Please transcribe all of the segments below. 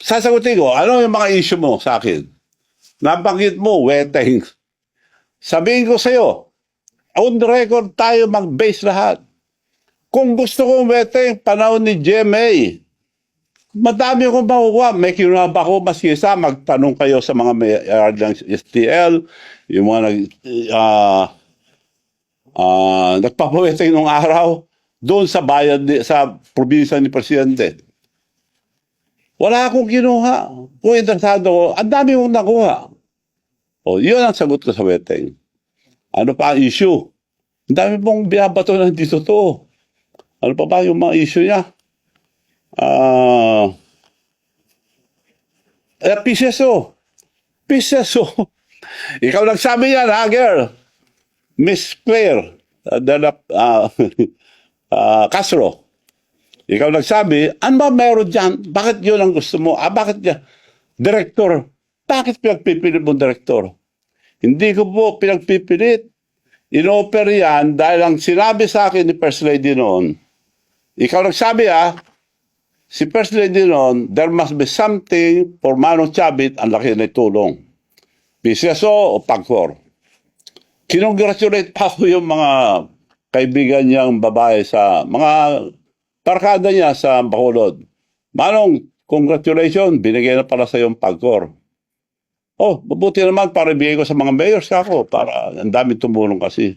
sasagutin ko, ano yung mga issue mo sa akin? Nabanggit mo, weteng. Sabihin ko sa'yo, on the record tayo mag-base lahat. Kung gusto kong weteng, panahon ni GMA, madami akong makukuha. May kinunab ako, maski isa, magtanong kayo sa mga may uh, ng STL, yung mga nag, ah, ah, nagpapaweteng nung araw, doon sa bayan, sa probinsya ni Presidente. Wala akong kinuha. Kung interesado ko, ang dami kong nakuha. O, yun ang sagot ko sa weteng. Ano pa ang issue? Ang dami pong binabato na hindi totoo. Ano pa ba yung mga issue niya? Ah... eh, PCSO. PCSO. Ikaw nagsabi yan, ha, girl? Miss Claire uh, Dela, ah, ah, Castro. Ikaw nagsabi, ano ba meron dyan? Bakit yun ang gusto mo? Ah, bakit yan? Direktor. Bakit pinagpipilit mo direktor? Hindi ko po pinagpipilit. Inoper yan dahil ang sinabi sa akin ni First Lady noon, ikaw nagsabi ah, si First Lady noon, there must be something for Manong Chabit ang laki na tulong. PCSO o PAGCOR. Kinongratulate pa ko yung mga kaibigan niyang babae sa mga barkada niya sa Bacolod. Manong, congratulations, binigay na pala sa yung PAGCOR. Oh, mabuti naman para ibigay ko sa mga mayors ako para ang dami tumulong kasi.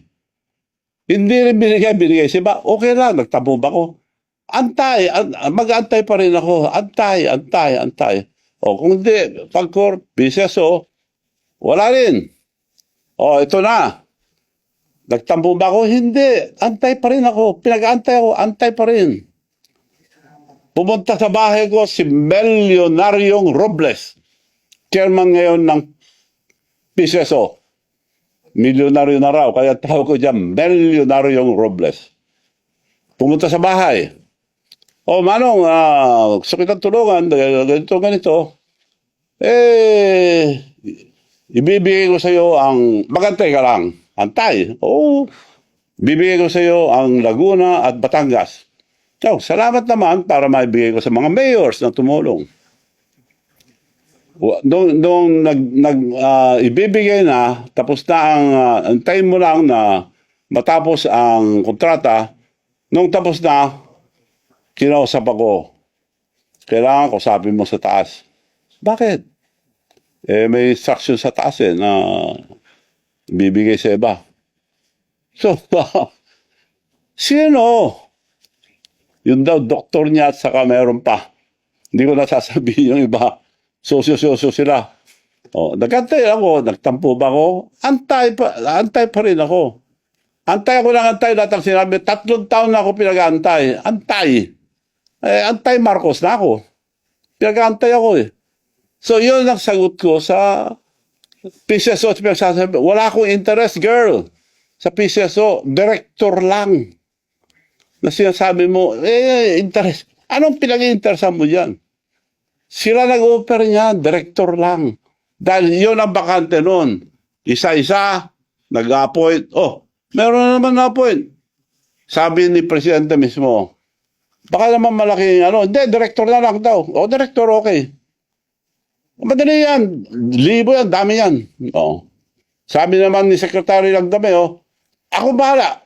Hindi rin binigay, binigay si ba? Okay lang, nagtabo ba ko? Antay, an- mag-antay pa rin ako. Antay, antay, antay. O kung hindi, pagkor, BCSO, wala rin. O, ito na. Nagtambo ba ako? Hindi. Antay pa rin ako. Pinag-antay ako, antay pa rin. Pumunta sa bahay ko si Melionaryong Robles chairman ngayon ng PCSO. Milyonaryo na raw, kaya tawag ko dyan, Melyonaryong Robles. Pumunta sa bahay. O Manong, ah, gusto kitang tulungan, ganito, ganito. Eh, ibibigay ko sa iyo ang, magantay ka lang, antay. Oo, bibigay ko sa iyo ang Laguna at Batangas. So, salamat naman para maibigay ko sa mga mayors na tumulong. Nung, nung nag, nag, ah, ibibigay na, tapos na ang, uh, antayin mo lang na matapos ang kontrata, nung tapos na, kinausap ako, kailangan ko sabi mo sa taas. Bakit? Eh, may instruction sa taas eh, na bibigay sa iba. So, sino? Yun daw, doktor niya at saka meron pa. Hindi ko nasasabihin yung iba. Sosyo-sosyo sila. O, nagantay ako, nagtampo ba ako? Antay pa, antay pa rin ako. Antay ako ng antay lahat ang sinabi. Tatlong taon na ako pinag-antay. Antay. Eh, antay Marcos na ako. Pinag-antay ako eh. So, yun ang sagot ko sa PCSO. pinagsasabi, Wala akong interest, girl. Sa PCSO, director lang. Na sinasabi mo, eh, interest. Anong pinag-interesan mo dyan? Sila nag-offer niya, director lang. Dahil yun ang bakante noon. Isa-isa, nag-appoint. Oh, meron na naman na-appoint. Sabi ni Presidente mismo, baka naman malaking ano, hindi, director na lang daw. O, director, okay. Madali yan. Libo yan, dami yan. Oh. Sabi naman ni Secretary Lagdame, oh, ako bahala.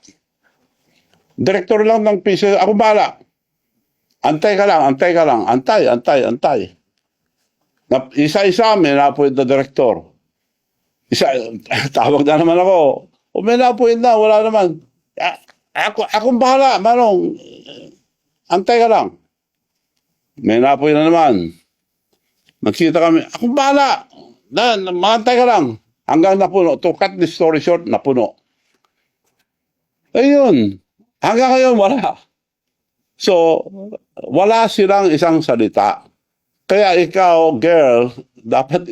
Director lang ng piso, ako bahala. Antay ka lang, antay ka lang. Antay, antay, antay. Isa-isa, may na-appoint na director. Isa, tawag na naman ako. O may na-appoint na, wala naman. A- ako, akong bahala, manong. Antay ka lang. May na-appoint na naman. Nagkita kami, akong bahala. Na, na, maantay ka lang. Hanggang napuno. To cut the story short, napuno. Ayun. Hanggang ngayon, wala. So, wala silang isang salita. Kaya ikaw, girl, dapat